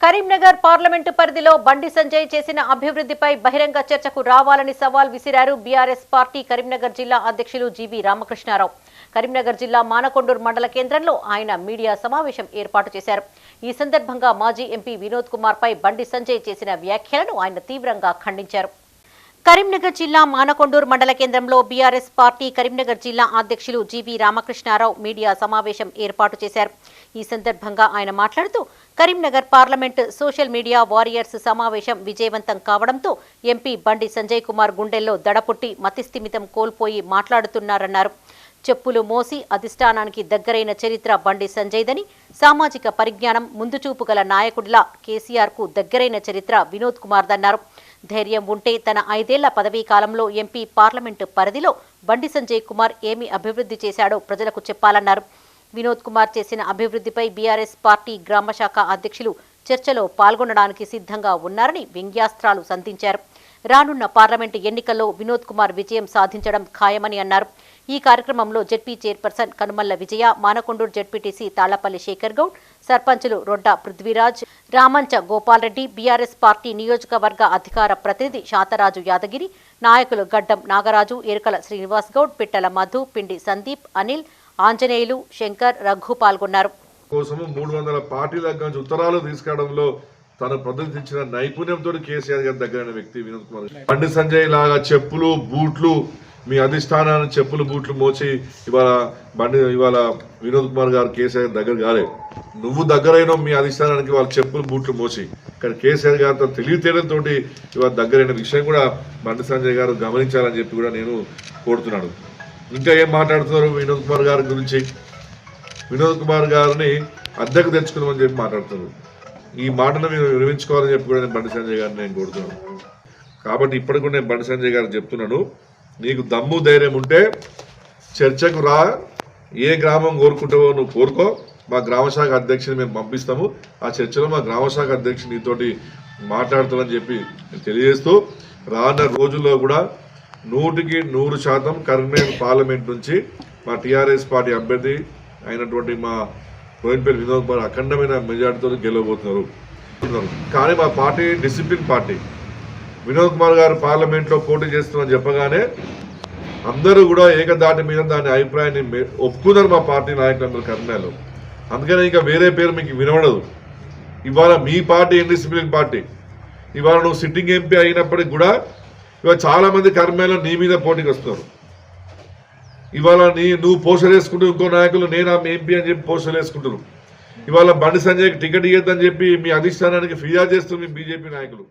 Karimnagar parliament పరిధిలో బండి సంజయ్ చేసిన అభివృద్ధిపై బహిరంగ చర్చకు రావాలని సవాల్ విసిరారు బీఆర్ఎస్ పార్టీ కరీంనగర్ జిల్లా అధ్యక్షులు జీవీ రామకృష్ణారావు. కరీంనగర్ జిల్లా మానకొండూరు మండల కేంద్రంలో ఆయన మీడియా సమావేశం ఏర్పాటు చేశారు. ఈ సందర్భంగా మాజీ ఎంపీ వినోద్ కుమార్ పై బండి సంజయ్ చేసిన వ్యాఖ్యలను ఆయన తీవ్రంగా ఖండించారు. కరీంనగర్ జిల్లా మానకొండూరు మండల కేంద్రంలో బీఆర్ఎస్ పార్టీ కరీంనగర్ జిల్లా అధ్యక్షులు జీవీ రామకృష్ణారావు మీడియా సమావేశం ఏర్పాటు చేశారు. ఈ సందర్భంగా ఆయన మాట్లాడుతూ Karimnagar parliament social media warriors సమావేశం విజయవంతం కావడంతో ఎంపీ బండి సంజయ్ కుమార్ గుండెల్లో దడపుట్టి మతిస్థిమితం కోల్పోయి మాట్లాడుతున్నారన్నారు. చెప్పులు మోసి అధిష్టానానికి దగ్గరైన చరిత్ర బండి సంజయ్దని సామాజిక పరిజ్ఞానం ముందుచూపు గల నాయకుడిలా కేసీఆర్కు దగ్గరైన చరిత్ర వినోద్ కుమార్దన్నారు. ధైర్యం ఉంటే తన ఐదేళ్ళ పదవీ కాలంలో ఎంపీ పార్లమెంటు పరిధిలో బండి సంజయ్ కుమార్ ఏమి అభివృద్ధి చేశాడో ప్రజలకు చెప్పాలన్నారు. వినోద్ కుమార్ చేసిన అభివృద్ధిపై బీఆర్ఎస్ పార్టీ గ్రామ శాఖ అధ్యక్షులు చర్చలో పాల్గొనడానికి సిద్ధంగా ఉన్నారని వ్యంగ్యాస్త్రాలు సంధించారు. రానున్న పార్లమెంటు ఎన్నికల్లో వినోద్ కుమార్ విజయం సాధించడం ఖాయమని అన్నారు. ఈ కార్యక్రమంలో ZP chairperson Kanumalla Vijaya Manakondur ZPTC Tallapalli Shekhar Goud సర్పంచులు రొడ్డ పృథ్వీరాజ్ రామంచ గోపాల్రెడ్డి బీఆర్ఎస్ పార్టీ నియోజకవర్గ అధికార ప్రతినిధి శాతరాజు యాదగిరి నాయకులు గడ్డం నాగరాజు ఎరుకల శ్రీనివాస్ గౌడ్ పిట్టల మధు పిండి సందీప్ అనిల్ ఆంజనేయులు శంకర్ రఘు పాల్గొన్నారు. కోసము మూడు వందల పార్టీల నుంచి ఉత్తరాలు తీసుకురావడంలో తను ప్రదర్శించిన నైపుణ్యంతో కేసీఆర్ గారి దగ్గర వ్యక్తి వినోద్ కుమార్ బండి సంజయ్ లాగా చెప్పులు బూట్లు మీ అధిష్టానాన్ని చెప్పులు బూట్లు మోచి ఇవాళ బండి ఇవాళ వినోద్ కుమార్ గారు కేసీఆర్ దగ్గర కాలే. నువ్వు దగ్గరైన మీ అధిష్టానానికి వాళ్ళ చెప్పులు బూట్లు మోచి. కానీ కేసీఆర్ గారితో తెలివితేటలతో ఇవాళ దగ్గరైన విషయం కూడా బండి సంజయ్ గారు గమనించాలని చెప్పి కూడా నేను కోరుతున్నాను. ఇంకా ఏం మాట్లాడుతున్నారు వినోద్ కుమార్ గారి గురించి? వినోద్ కుమార్ గారిని అద్దెకు తెచ్చుకుందామని చెప్పి మాట్లాడుతున్నారు. ఈ మాటను మీరు విరమించుకోవాలని చెప్పి కూడా నేను బండి సంజయ్ గారిని నేను కోరుతున్నాను. కాబట్టి ఇప్పటికి కూడా నేను బండి సంజయ్ గారు చెప్తున్నాను. నీకు దమ్ము ధైర్యం ఉంటే చర్చకు రా. ఏ గ్రామం కోరుకుంటావో నువ్వు కోరుకో. మా గ్రామశాఖ అధ్యక్షుని మేము పంపిస్తాము. ఆ చర్చలో మా గ్రామశాఖ అధ్యక్షుని నీతోటి మాట్లాడతామని చెప్పి తెలియజేస్తూ రానున్న రోజుల్లో కూడా నూటికి నూరు శాతం కరీంనగర్ పార్లమెంట్ నుంచి మా టీఆర్ఎస్ పార్టీ అభ్యర్థి అయినటువంటి మా రోహిన్పల్లి వినోద్ కుమార్ అఖండమైన మెజార్టీతో గెలవబోతున్నారు. కానీ మా party discipline party. Vinod Kumar గారు పార్లమెంట్లో పోటీ చేస్తున్నారని చెప్పగానే అందరూ కూడా ఏకదాటి మీద దాని అభిప్రాయాన్ని ఒప్పుకున్నారు మా పార్టీ నాయకులందరూ కర్ణాలో అందుకని ఇంకా వేరే పేరు మీకు వినబడదు. ఇవాళ మీ పార్టీ ఇండిసిప్లిన్ పార్టీ? ఇవాళ నువ్వు సిట్టింగ్ ఎంపీ అయినప్పటికి కూడా ఇవాళ చాలామంది కర్మేలో నీ మీద పోటీకి వస్తున్నారు. ఇవాళ నీ నువ్వు పోస్టర్ వేసుకుంటూ ఇంకో నాయకులు నేను ఆమె ఎంపీ అని చెప్పి పోస్టర్లు వేసుకుంటున్నారు ఇవాళ బండి సంజయ్కి టికెట్ ఇవ్వద్దని చెప్పి మీ అధిష్టానానికి ఫిర్యాదు చేస్తున్నారు మీ బీజేపీ నాయకులు.